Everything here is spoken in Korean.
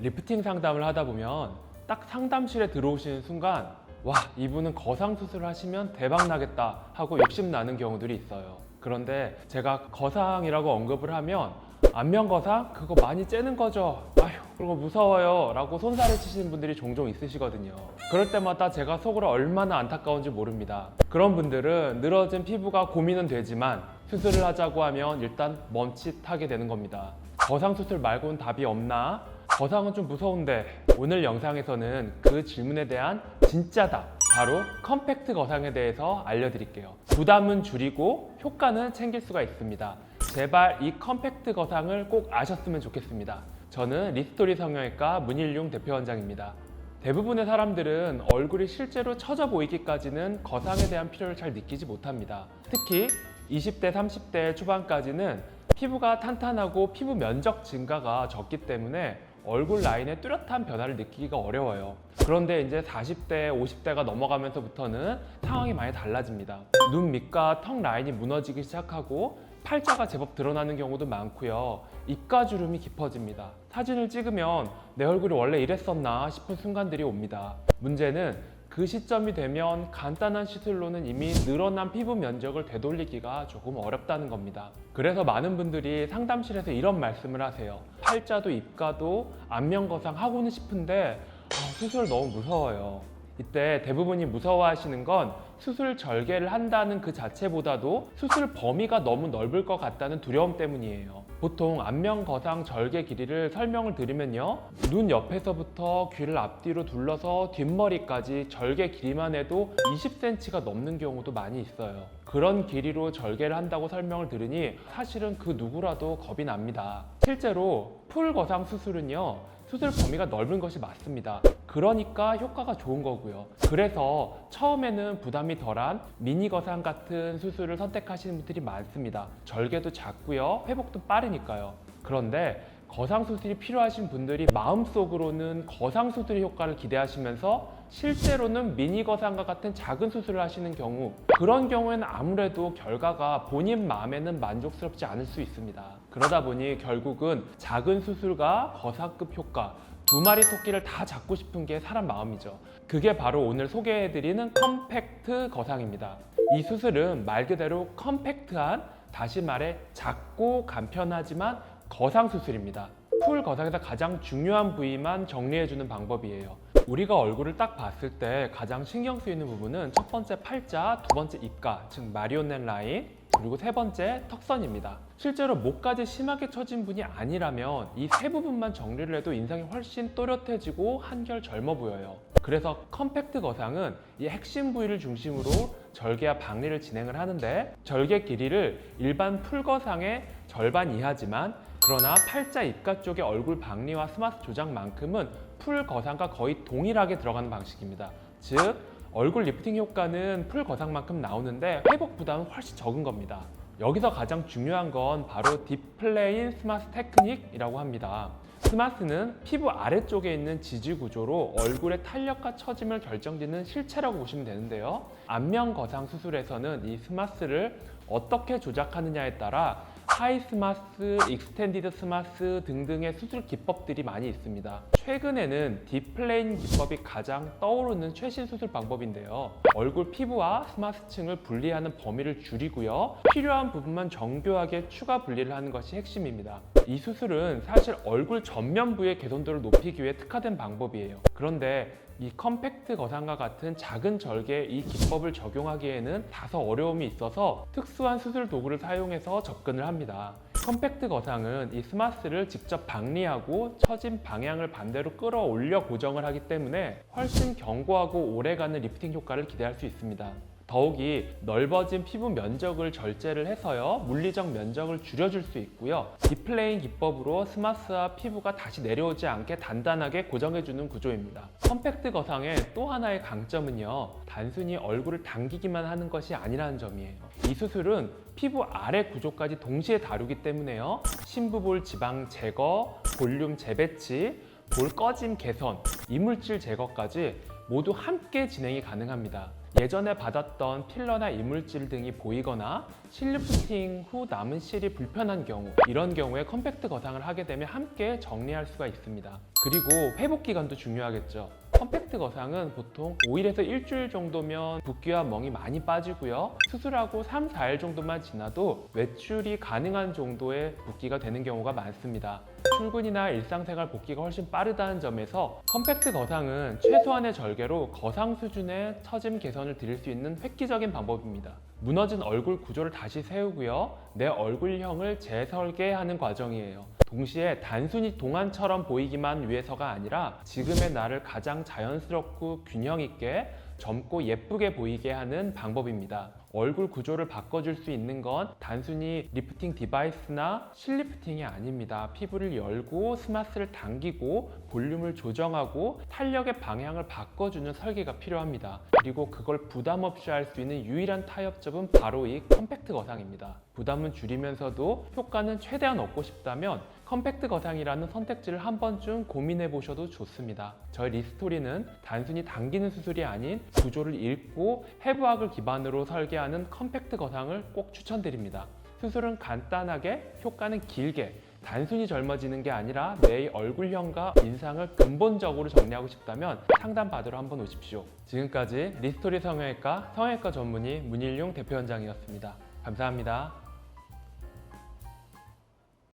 리프팅 상담을 하다 보면 딱 상담실에 들어오시는 순간 와 이분은 거상 수술을 하시면 대박 나겠다 하고 욕심 나는 경우들이 있어요. 그런데 제가 거상이라고 언급을 하면 안면 거상 그거 많이 째는 거죠. 아휴 그거 무서워요 라고 손살을 치시는 분들이 종종 있으시거든요. 그럴 때마다 제가 속으로 얼마나 안타까운지 모릅니다. 그런 분들은 늘어진 피부가 고민은 되지만 수술을 하자고 하면 일단 멈칫하게 되는 겁니다. 거상 수술 말고는 답이 없나? 거상은 좀 무서운데 오늘 영상에서는 그 질문에 대한 진짜다 바로 컴팩트 거상에 대해서 알려드릴게요. 부담은 줄이고 효과는 챙길 수가 있습니다. 제발 이 컴팩트 거상을 꼭 아셨으면 좋겠습니다. 저는 리스토리 성형외과 문일용 대표원장입니다. 대부분의 사람들은 얼굴이 실제로 처져 보이기까지는 거상에 대한 필요를 잘 느끼지 못합니다. 특히 20대, 30대 초반까지는 피부가 탄탄하고 피부 면적 증가가 적기 때문에 얼굴 라인에 뚜렷한 변화를 느끼기가 어려워요. 그런데 이제 40대, 50대가 넘어가면서부터는 상황이 많이 달라집니다. 눈 밑과 턱 라인이 무너지기 시작하고 팔자가 제법 드러나는 경우도 많고요. 입가 주름이 깊어집니다. 사진을 찍으면 내 얼굴이 원래 이랬었나 싶은 순간들이 옵니다. 문제는 그 시점이 되면 간단한 시술로는 이미 늘어난 피부 면적을 되돌리기가 조금 어렵다는 겁니다. 그래서 많은 분들이 상담실에서 이런 말씀을 하세요. 팔자도 입가도 안면 거상 하고는 싶은데 아, 수술 너무 무서워요. 이때 대부분이 무서워하시는 건 수술 절개를 한다는 그 자체보다도 수술 범위가 너무 넓을 것 같다는 두려움 때문이에요. 보통 안면 거상 절개 길이를 설명을 드리면요. 눈 옆에서부터 귀를 앞뒤로 둘러서 뒷머리까지 절개 길이만 해도 20cm가 넘는 경우도 많이 있어요. 그런 길이로 절개를 한다고 설명을 들으니 사실은 그 누구라도 겁이 납니다. 실제로 풀 거상 수술은요. 수술 범위가 넓은 것이 맞습니다. 그러니까 효과가 좋은 거고요. 그래서 처음에는 부담이 덜한 미니 거상 같은 수술을 선택하시는 분들이 많습니다. 절개도 작고요. 회복도 빠르니까요. 그런데 거상 수술이 필요하신 분들이 마음속으로는 거상 수술의 효과를 기대하시면서 실제로는 미니 거상과 같은 작은 수술을 하시는 경우 그런 경우에는 아무래도 결과가 본인 마음에는 만족스럽지 않을 수 있습니다. 그러다 보니 결국은 작은 수술과 거상급 효과 두 마리 토끼를 다 잡고 싶은 게 사람 마음이죠. 그게 바로 오늘 소개해드리는 컴팩트 거상입니다. 이 수술은 말 그대로 컴팩트한 다시 말해 작고 간편하지만 거상 수술입니다. 풀 거상에서 가장 중요한 부위만 정리해주는 방법이에요. 우리가 얼굴을 딱 봤을 때 가장 신경 쓰이는 부분은 첫 번째 팔자, 두 번째 입가, 즉 마리오넷 라인, 그리고 세 번째 턱선입니다. 실제로 목까지 심하게 처진 분이 아니라면 이 세 부분만 정리를 해도 인상이 훨씬 또렷해지고 한결 젊어 보여요. 그래서 컴팩트 거상은 이 핵심 부위를 중심으로 절개와 박리를 진행을 하는데 절개 길이를 일반 풀 거상의 절반 이하지만 그러나 팔자 입가 쪽의 얼굴 박리와 스마트 조작만큼은 풀 거상과 거의 동일하게 들어가는 방식입니다. 즉 얼굴 리프팅 효과는 풀 거상만큼 나오는데 회복 부담은 훨씬 적은 겁니다. 여기서 가장 중요한 건 바로 딥플레인 스마트 테크닉이라고 합니다. 스마트는 피부 아래쪽에 있는 지지 구조로 얼굴의 탄력과 처짐을 결정짓는 실체라고 보시면 되는데요. 안면 거상 수술에서는 이 스마스를 어떻게 조작하느냐에 따라 하이 스마스, 익스텐디드 스마스 등등의 수술 기법들이 많이 있습니다. 최근에는 딥플레인 기법이 가장 떠오르는 최신 수술 방법인데요. 얼굴 피부와 스마스층을 분리하는 범위를 줄이고요. 필요한 부분만 정교하게 추가 분리를 하는 것이 핵심입니다. 이 수술은 사실 얼굴 전면 부의 개선도를 높이기 위해 특화된 방법이에요. 그런데 이 컴팩트 거상과 같은 작은 절개에 이 기법을 적용하기에는 다소 어려움이 있어서 특수한 수술 도구를 사용해서 접근을 합니다. 컴팩트 거상은 이 스마스를 직접 박리하고 처진 방향을 반대로 끌어올려 고정을 하기 때문에 훨씬 견고하고 오래가는 리프팅 효과를 기대할 수 있습니다. 더욱이 넓어진 피부 면적을 절제를 해서요 물리적 면적을 줄여줄 수 있고요. 디플레인 기법으로 스마스와 피부가 다시 내려오지 않게 단단하게 고정해주는 구조입니다. 컴팩트 거상의 또 하나의 강점은요 단순히 얼굴을 당기기만 하는 것이 아니라는 점이에요. 이 수술은 피부 아래 구조까지 동시에 다루기 때문에요. 심부볼 지방 제거 볼륨 재배치 볼 꺼짐 개선 이물질 제거까지 모두 함께 진행이 가능합니다. 예전에 받았던 필러나 이물질 등이 보이거나 실리프팅 후 남은 실이 불편한 경우 이런 경우에 컴팩트 거상을 하게 되면 함께 정리할 수가 있습니다. 그리고 회복 기간도 중요하겠죠. 컴팩트 거상은 보통 5일에서 일주일 정도면 붓기와 멍이 많이 빠지고요. 수술하고 3, 4일 정도만 지나도 외출이 가능한 정도의 붓기가 되는 경우가 많습니다. 출근이나 일상생활 복귀가 훨씬 빠르다는 점에서 컴팩트 거상은 최소한의 절개로 거상 수준의 처짐 개선을 드릴 수 있는 획기적인 방법입니다. 무너진 얼굴 구조를 다시 세우고요. 내 얼굴형을 재설계하는 과정이에요. 동시에 단순히 동안처럼 보이기만 위해서가 아니라 지금의 나를 가장 자연스럽고 균형 있게 젊고 예쁘게 보이게 하는 방법입니다. 얼굴 구조를 바꿔줄 수 있는 건 단순히 리프팅 디바이스나 실리프팅이 아닙니다. 피부를 열고 스마스를 당기고 볼륨을 조정하고 탄력의 방향을 바꿔주는 설계가 필요합니다. 그리고 그걸 부담 없이 할 수 있는 유일한 타협점은 바로 이 컴팩트 거상입니다. 부담은 줄이면서도 효과는 최대한 얻고 싶다면 컴팩트 거상이라는 선택지를 한 번쯤 고민해 보셔도 좋습니다. 저희 리스토리는 단순히 당기는 수술이 아닌 구조를 읽고 해부학을 기반으로 설계하는 컴팩트 거상을 꼭 추천드립니다. 수술은 간단하게, 효과는 길게, 단순히 젊어지는 게 아니라 내 얼굴형과 인상을 근본적으로 정리하고 싶다면 상담 받으러 한번 오십시오. 지금까지 리스토리 성형외과 성형외과 전문의 문일용 대표원장이었습니다. 감사합니다.